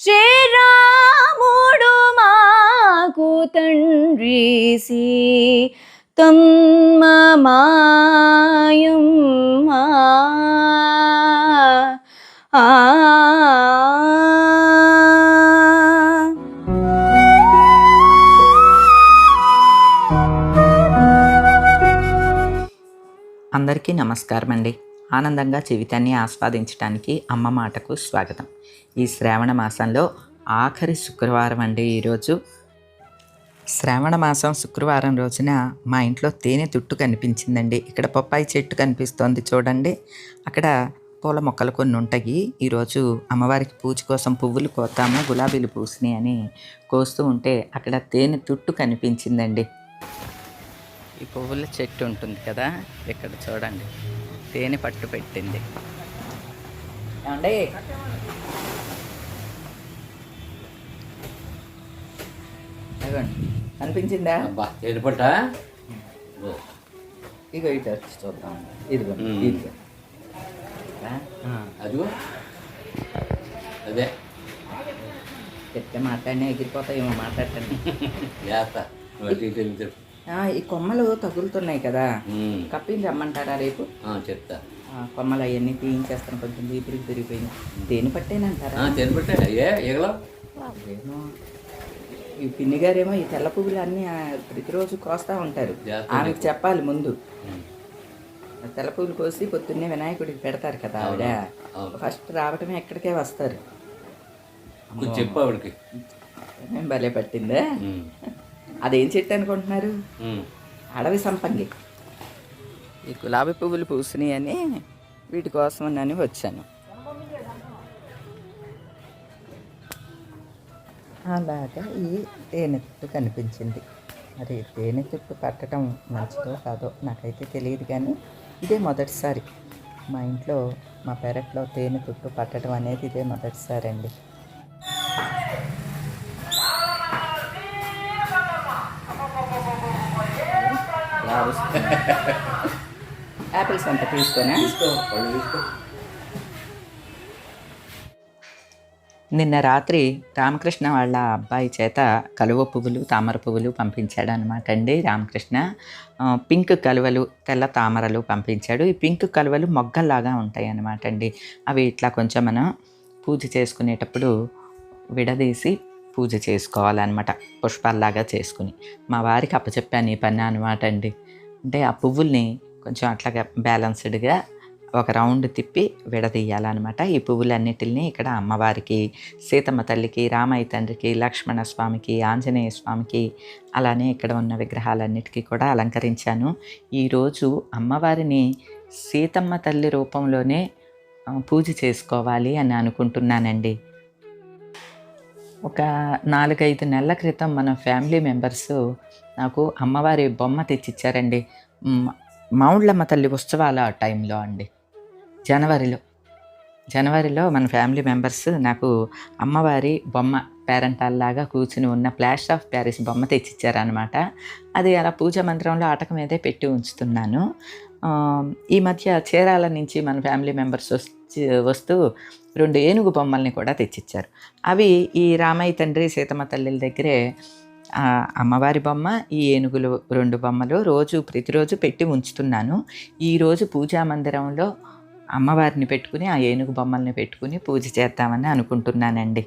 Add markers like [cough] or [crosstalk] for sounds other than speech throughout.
శ్రీరాముడు మాకు తండ్రి తమ్మమాయుమ్మా ఆ అందరికీ నమస్కారం అండి ఆనందంగా జీవితాన్ని ఆస్వాదించడానికి అమ్మ మాటకు స్వాగతం. ఈ శ్రావణ మాసంలో ఆఖరి శుక్రవారం అండి ఈరోజు. శ్రావణ మాసం శుక్రవారం రోజున మా ఇంట్లో తేనె తుట్టు కనిపించిందండి. ఇక్కడ పప్పాయి చెట్టు కనిపిస్తోంది చూడండి. అక్కడ పూల మొక్కలు కొన్ని ఉంటాయి. ఈరోజు అమ్మవారికి పూజ కోసం పువ్వులు కోతాము గులాబీలు పూసినాయి అని కోస్తూ ఉంటే అక్కడ తేనె తుట్టు కనిపించిందండి. ఈ పువ్వుల చెట్టు ఉంటుంది కదా ఇక్కడ చూడండి. తేనె పట్టు పెట్టింది. ఏమండి? అనిపించిందా అబ్బా ఏడుపట్ట ఇగో ఇటు వచ్చి చూద్దాం. ఇదిగో. ఇదిగో. అదిగో. అదే. చెప్తే మాట్లాడినా ఎగిరిపోతాయేమో మాట్లాడటండి [laughs] చేస్తా ఈ కొమ్మలు తగులుతున్నాయి కదా. కప్పింది రమ్మంటారా రేపు? చెప్తా. ఆ, కొమ్మలు అవన్నీ తీయించేస్తాను కొంచెం వీపురికి పెరిగిపోయింది దేని పట్టేనంటారా? ఎగలో? ఏమో ఈ పిన్ని గారేమో ఈ తెల్ల పువ్వులు అన్నీ ప్రతిరోజు కోస్తా ఉంటారు. ఆమెకు చెప్పాలి ముందు. తెల్ల పువ్వులు కోసి పొద్దున్నే వినాయకుడికి పెడతారు కదా ఆవిడ. ఫస్ట్ రావటమే ఎక్కడికే వస్తారు. చెప్పు ఆవిడకి. భలే పట్టిందే. అదేం చెట్టు అనుకుంటున్నారు. అడవి సంపంగి. ఈ గులాబీ పువ్వులు పూసినాయి అని వీటి కోసం అని వచ్చాను. అలాగా ఈ తేనె తుట్టు కనిపించింది. మరి తేనె తుట్టు పట్టడం మంచిదో కాదో నాకైతే తెలియదు కానీ ఇదే మొదటిసారి. మా ఇంట్లో మా పెరట్లో తేనె తుట్టు పట్టడం అనేది ఇదే మొదటిసారి అండి యాపిల్స్ అంత తీసుకొని? నిన్న రాత్రి రామకృష్ణ వాళ్ళ అబ్బాయి చేత కలువ పువ్వులు తామర పువ్వులు పంపించాడు అనమాట అండి రామకృష్ణ. పింక్ కలువలు తెల్ల తామరలు పంపించాడు. ఈ పింక్ కలువలు మొగ్గల్లాగా ఉంటాయి అన్నమాట అండి. అవి ఇట్లా కొంచెం మనం పూజ చేసుకునేటప్పుడు విడదీసి పూజ చేసుకోవాలన్నమాట పుష్పాల్లాగా చేసుకుని. మా వారికి అప్పచెప్పాను ఈ పని అనమాట అండి. అంటే ఆ పువ్వుల్ని కొంచెం అట్లాగా బ్యాలెన్స్డ్గా ఒక రౌండ్ తిప్పి విడదీయాలన్నమాట. ఈ పువ్వులన్నిటిని ఇక్కడ అమ్మవారికి సీతమ్మ తల్లికి రామయ్య తండ్రికి లక్ష్మణ స్వామికి ఆంజనేయ స్వామికి అలానే ఇక్కడ ఉన్న విగ్రహాలన్నిటికీ కూడా అలంకరించాను. ఈరోజు అమ్మవారిని సీతమ్మ తల్లి రూపంలోనే పూజ చేసుకోవాలి అని అనుకుంటున్నానండి. ఒక నాలుగైదు నెలల క్రితం మన ఫ్యామిలీ మెంబర్స్ నాకు అమ్మవారి బొమ్మ తెచ్చిచ్చారండి. మౌండ్లమ్మ మావుళ్ళమ్మ తల్లి ఉత్సవాల టైంలో అండి. జనవరిలో. జనవరిలో మన ఫ్యామిలీ మెంబర్స్ నాకు అమ్మవారి బొమ్మ పేరెంటాల్లాగా కూర్చుని ఉన్న ప్లాష్ ఆఫ్ ప్యారిస్ బొమ్మ తెచ్చిచ్చారనమాట అది అలా పూజ మందిరంలో ఆటక మీదే పెట్టి ఉంచుతున్నాను. ఈ మధ్య చీరాల నుంచి మన ఫ్యామిలీ మెంబర్స్ వచ్చి వస్తూ రెండు ఏనుగు బొమ్మల్ని కూడా తెచ్చిచ్చారు. అవి ఈ రామయ్య తండ్రి సీతమ్మ తల్లిల దగ్గరే అమ్మవారి బొమ్మ ఈ ఏనుగులు రెండు బొమ్మలు రోజు ప్రతిరోజు పెట్టి ఉంచుతున్నాను. ఈరోజు పూజా మందిరంలో అమ్మవారిని పెట్టుకుని ఆ ఏనుగు బొమ్మల్ని పెట్టుకుని పూజ చేద్దామని అనుకుంటున్నానండి.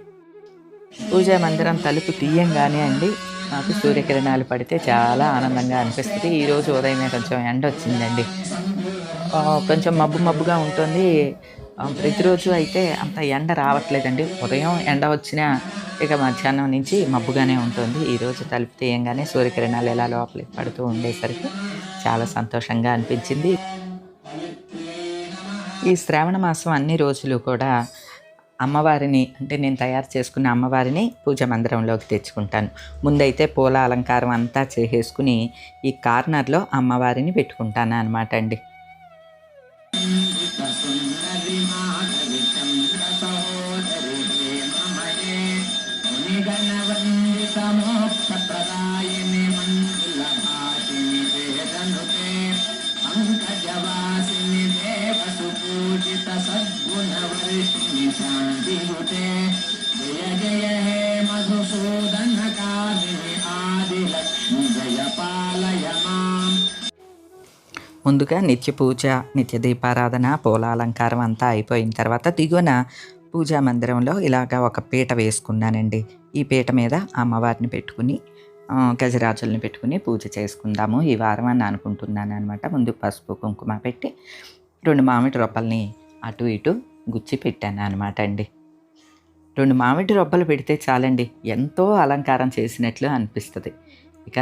పూజా మందిరం తలుపు తీయంగానే అండి నాకు సూర్యకిరణాలు పడితే చాలా ఆనందంగా అనిపిస్తుంది. ఈరోజు ఉదయమే కొంచెం ఎండ వచ్చిందండి. కొంచెం మబ్బు మబ్బుగా ఉంటుంది. ప్రతిరోజు అయితే అంత ఎండ రావట్లేదండి. ఉదయం ఎండ వచ్చినా ఇక మధ్యాహ్నం నుంచి మబ్బుగానే ఉంటుంది. ఈరోజు తలుపు తీయంగానే సూర్యకిరణాలు ఎలా లోపలికి పడుతూ ఉండేసరికి చాలా సంతోషంగా అనిపించింది. ఈ శ్రావణ మాసం అన్ని రోజులు కూడా అమ్మవారిని అంటే నేను తయారు చేసుకున్న అమ్మవారిని పూజ మందిరంలోకి తెచ్చుకుంటాను. ముందైతే పూల అలంకారం అంతా చేసేసుకుని ఈ కార్నర్లో అమ్మవారిని పెట్టుకుంటాను అనమాట అండి. పూజిత ముందుగా నిత్య పూజ నిత్య దీపారాధన పూల అలంకారం అంతా అయిపోయిన తర్వాత దిగువన పూజా మందిరంలో ఇలాగ ఒక పీట వేసుకున్నానండి. ఈ పీట మీద అమ్మవారిని పెట్టుకుని ఆ, గజరాజుల్ని పెట్టుకుని పూజ చేసుకుందాము ఈ వారం అని అనుకుంటున్నాను అనమాట ముందు పసుపు కుంకుమ పెట్టి రెండు మామిడి రొప్పల్ని అటు ఇటు గుచ్చి పెట్టాను అనమాట అండి. రెండు మామిడి రొబ్బలు పెడితే చాలండి ఎంతో అలంకారం చేసినట్లు అనిపిస్తుంది. ఇక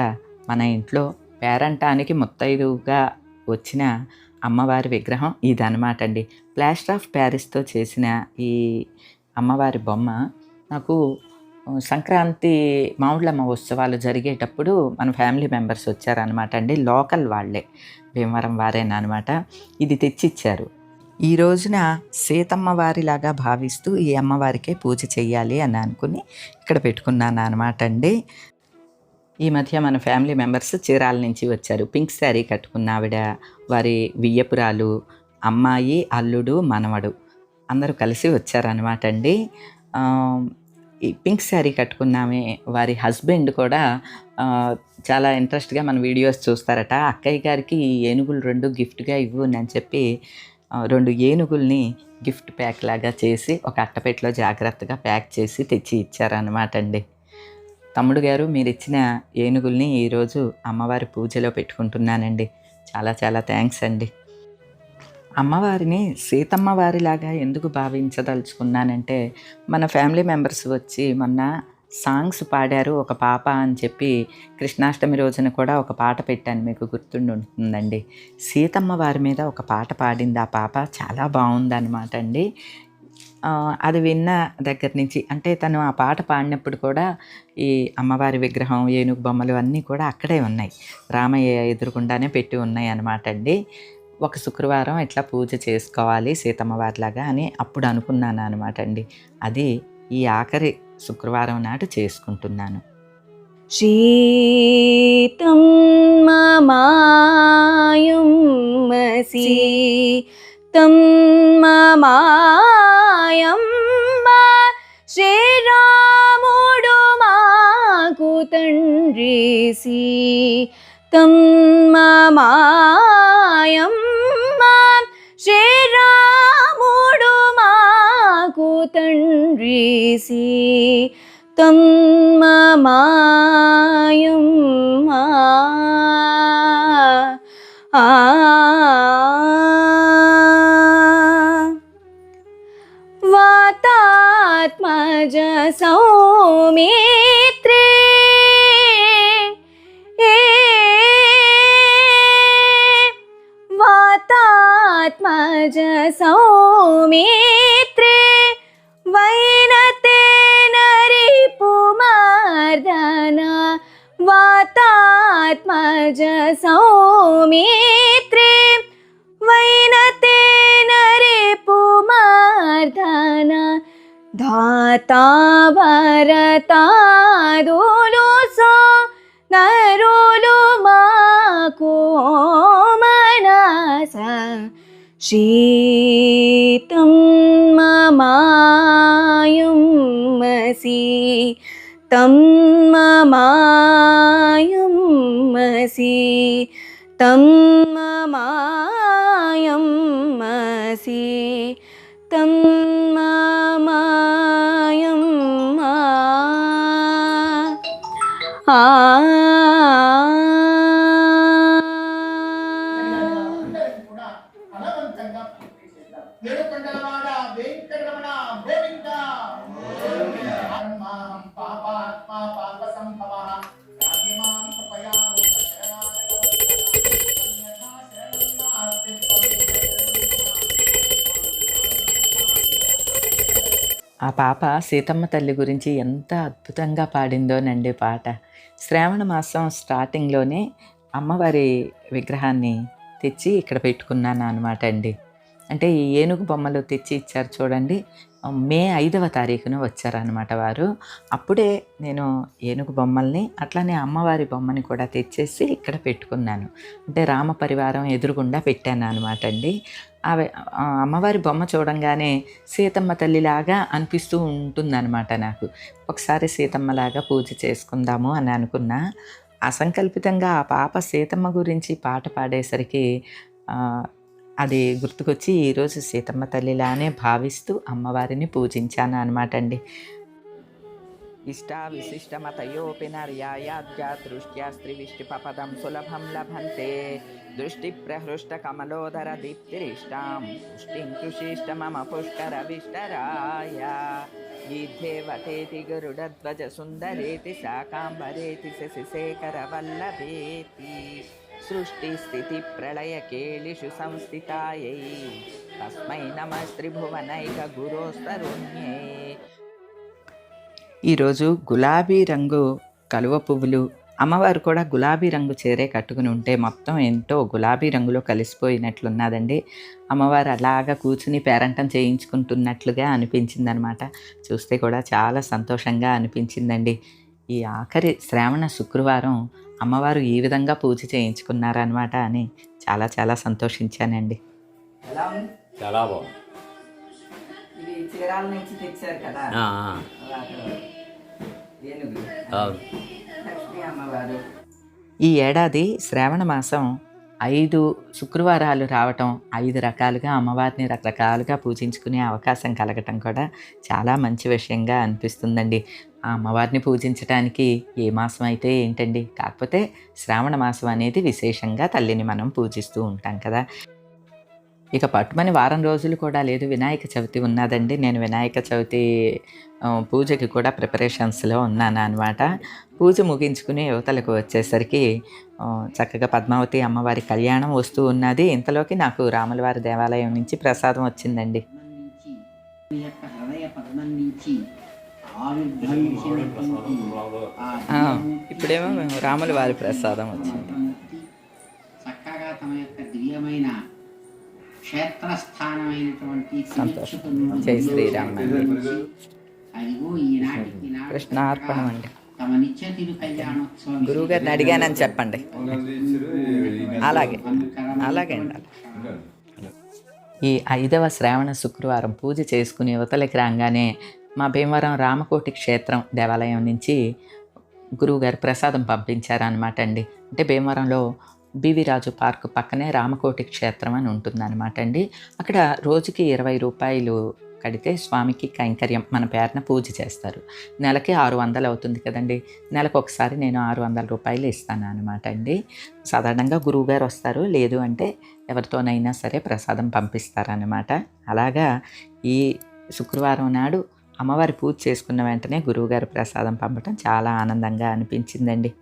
మన ఇంట్లో పేరంటానికి ముత్తైదుగా వచ్చిన అమ్మవారి విగ్రహం ఇదనమాట అండి ప్లాస్టర్ ఆఫ్ ప్యారిస్తో చేసిన ఈ అమ్మవారి బొమ్మ నాకు సంక్రాంతి మామిళ్ళమ్మ ఉత్సవాలు జరిగేటప్పుడు మన ఫ్యామిలీ మెంబర్స్ వచ్చారనమాట అండి లోకల్ వాళ్ళే భీమవరం వారేనమాట ఇది తెచ్చిచ్చారు. ఈ రోజున సీతమ్మ వారిలాగా భావిస్తూ ఈ అమ్మవారికే పూజ చేయాలి అని అనుకుని ఇక్కడ పెట్టుకున్నాను అనమాట అండి ఈ మధ్య మన ఫ్యామిలీ మెంబర్స్ చీరాల నుంచి వచ్చారు. పింక్ శారీ కట్టుకున్న ఆవిడ వారి వియ్యపురాలు అమ్మాయి అల్లుడు మనవడు అందరూ కలిసి వచ్చారనమాట అండి. ఈ పింక్ శారీ కట్టుకున్నామే వారి హస్బెండ్ కూడా చాలా ఇంట్రెస్ట్గా మన వీడియోస్ చూస్తారట. అక్కయ్య గారికి ఈ ఏనుగులు రెండు గిఫ్ట్గా ఇవ్వు అని చెప్పి రెండు ఏనుగుల్ని గిఫ్ట్ ప్యాక్ లాగా చేసి ఒక అట్టపెట్టలో జాగ్రత్తగా ప్యాక్ చేసి తెచ్చి ఇచ్చారనమాట అండి. తమ్ముడు గారు మీరు ఇచ్చిన ఏనుగుల్ని ఈరోజు అమ్మవారి పూజలో పెట్టుకుంటున్నానండి. చాలా చాలా థ్యాంక్స్ అండి. అమ్మవారిని సీతమ్మ వారిలాగా ఎందుకు భావించదలుచుకున్నానంటే మన ఫ్యామిలీ మెంబర్స్ వచ్చి మొన్న సాంగ్స్ పాడారు ఒక పాప అని చెప్పి కృష్ణాష్టమి రోజున కూడా ఒక పాట పెట్టాను మీకు గుర్తుండి ఉంటుందండి సీతమ్మ వారి మీద ఒక పాట పాడింది ఆ పాప. చాలా బాగుందన్నమాట అండి. అది విన్న దగ్గర నుంచి అంటే తను ఆ పాట పాడినప్పుడు కూడా ఈ అమ్మవారి విగ్రహం ఏనుగు బొమ్మలు అన్నీ కూడా అక్కడే ఉన్నాయి రామయ్య ఎదురుగుండానే పెట్టి ఉన్నాయి అన్నమాట అండి ఒక శుక్రవారం ఇట్లా పూజ చేసుకోవాలి సీతమ్మ వారిలాగా అని అప్పుడు అనుకున్నాను అనమాట అండి అది ఈ ఆఖరి శుక్రవారం నాడు చేసుకుంటున్నాను शीतं ममायुं मसि तं మమాయం శ్రీరాముడు మాకు తండ్రి సీతం మమాయం శ్రీరాముడు మాకు తండ్రి సీతం మమాయం ఆ आत्मज सौमित्रे। वातात्मज सौमित्रे। वैनते नरिपुमार्दना वातात्मज सौमित्रे। वैनते ധാതാ ഭരതാരുലു സോ നരുലു മനസ ശീതം മമായും മസി തം മമായും മസി തം മമായും മസി തം ఆ పాప సీతమ్మ తల్లి గురించి ఎంత అద్భుతంగా పాడిందోనండి పాట. శ్రావణ మాసం స్టార్టింగ్లోనే అమ్మవారి విగ్రహాన్ని తెచ్చి ఇక్కడ పెట్టుకున్నాను అనమాట అండి. అంటే ఈ ఏనుగు బొమ్మలు తెచ్చి ఇచ్చారు చూడండి. మే ఐదవ తారీఖున వచ్చారనమాట వారు. అప్పుడే నేను ఏనుగు బొమ్మల్ని అట్లానే అమ్మవారి బొమ్మని కూడా తెచ్చేసి ఇక్కడ పెట్టుకున్నాను. అంటే రామ పరివారం ఎదురుగుండా పెట్టాను అనమాట అండి. అవి అమ్మవారి బొమ్మ చూడంగానే సీతమ్మ తల్లిలాగా అనిపిస్తూ ఉంటుందన్నమాట నాకు. ఒకసారి సీతమ్మలాగా పూజ చేసుకుందాము అని అనుకున్నా. అసంకల్పితంగా ఆ పాప సీతమ్మ గురించి పాట పాడేసరికి అది గుర్తుకొచ్చి ఈరోజు సీతమ్మ తల్లిలానే భావిస్తూ అమ్మవారిని పూజించాను అనమాట అండి ఇష్టా విశిష్టమతయోపి నర్యాయాద్యా దృష్ట్యా స్త్రీవిష్టిపదం సులభం లభంతే. దృష్టి ప్రహృష్ట కమలోదర దీప్తిరిష్టాం పుష్టిం కృషిష్ట మమ పుష్కర విష్టరాయ గీధేవతేతి గరుడధ్వజ సుందరేతి శాకాంబరేతి శశిశేఖర వల్లభేతి సృష్టి స్థితి ప్రళయ కేళిషు సంస్థితాయై. తస్మై నమస్త్రిభువనైక గురోస్తరుణ్యే. ఈరోజు గులాబీ రంగు కలువ పువ్వులు అమ్మవారు కూడా గులాబీ రంగు చీరే కట్టుకుని ఉంటే మొత్తం ఎంతో గులాబీ రంగులో కలిసిపోయినట్లున్నదండి. అమ్మవారు అలాగా కూర్చుని పేరంటం చేయించుకుంటున్నట్లుగా అనిపించిందనమాట. చూస్తే కూడా చాలా సంతోషంగా అనిపించిందండి. ఈ ఆఖరి శ్రావణ శుక్రవారం అమ్మవారు ఈ విధంగా పూజ చేయించుకున్నారనమాట అని చాలా చాలా సంతోషించానండి. ఎలా ఉంది? చాలా బాగుంది. ఇది చీరాల నుంచి తెచ్చారు కదా? ఆ, ఆ, ఏనుగు. అవును. లక్ష్మీ అమ్మవారు. ఈ ఏడాది శ్రావణ మాసం ఐదు శుక్రవారాలు రావటం ఐదు రకాలుగా అమ్మవారిని రకరకాలుగా పూజించుకునే అవకాశం కలగటం కూడా చాలా మంచి విషయంగా అనిపిస్తుందండి. ఆ అమ్మవారిని పూజించడానికి ఏ మాసం అయితే ఏంటండి? కాకపోతే శ్రావణ మాసం అనేది విశేషంగా తల్లిని మనం పూజిస్తూ ఉంటాం కదా. ఇక పట్టుమని వారం రోజులు కూడా లేదు. వినాయక చవితి ఉన్నదండి. నేను వినాయక చవితి పూజకి కూడా ప్రిపరేషన్స్లో ఉన్నాను అనమాట పూజ ముగించుకుని యువతలకు వచ్చేసరికి చక్కగా పద్మావతి అమ్మవారి కళ్యాణం వస్తూ ఉన్నది. ఇంతలోకి నాకు రాములవారి దేవాలయం నుంచి ప్రసాదం వచ్చిందండి. ఇప్పుడేమో రాముల వారి ప్రసాదం వచ్చింది. చక్కగా తమ యొక్క దివ్యమైన క్షేత్రస్థానమైనటువంటి శ్రీరామ్ కృష్ణార్పణం అండి గురువు గారిని అడిగానని చెప్పండి. అలాగే. అలాగే అండి. ఈ ఐదవ శ్రావణ శుక్రవారం పూజ చేసుకుని యువతలకి రాగానే మా భీమవరం రామకోటి క్షేత్రం దేవాలయం నుంచి గురువుగారు ప్రసాదం పంపించారనమాట అండి. అంటే భీమవరంలో బీవిరాజు పార్క్ పక్కనే రామకోటి క్షేత్రం అని ఉంటుందన్నమాట అండి. అక్కడ రోజుకి ఇరవై రూపాయలు కడితే స్వామికి కైంకర్యం మన పేరున పూజ చేస్తారు. నెలకి ఆరు వందలు అవుతుంది కదండి. నెలకు ఒకసారి నేను ఆరు వందల రూపాయలు ఇస్తాను అనమాట అండి. సాధారణంగా గురువుగారు వస్తారు. లేదు అంటే ఎవరితోనైనా సరే ప్రసాదం పంపిస్తారనమాట అలాగా ఈ శుక్రవారం నాడు అమ్మవారి పూజ చేసుకున్న వెంటనే గురువుగారు ప్రసాదం పంపటం చాలా ఆనందంగా అనిపించిందండి.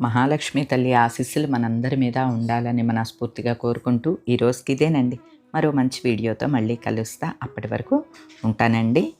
మహాలక్ష్మి తల్లి ఆశీస్సులు మనందరి మీద ఉండాలని మనస్ఫూర్తిగా కోరుకుంటూ ఈరోజుకి ఇదేనండి. మరో మంచి వీడియోతో మళ్ళీ కలుస్తా. అప్పటి వరకు ఉంటానండి.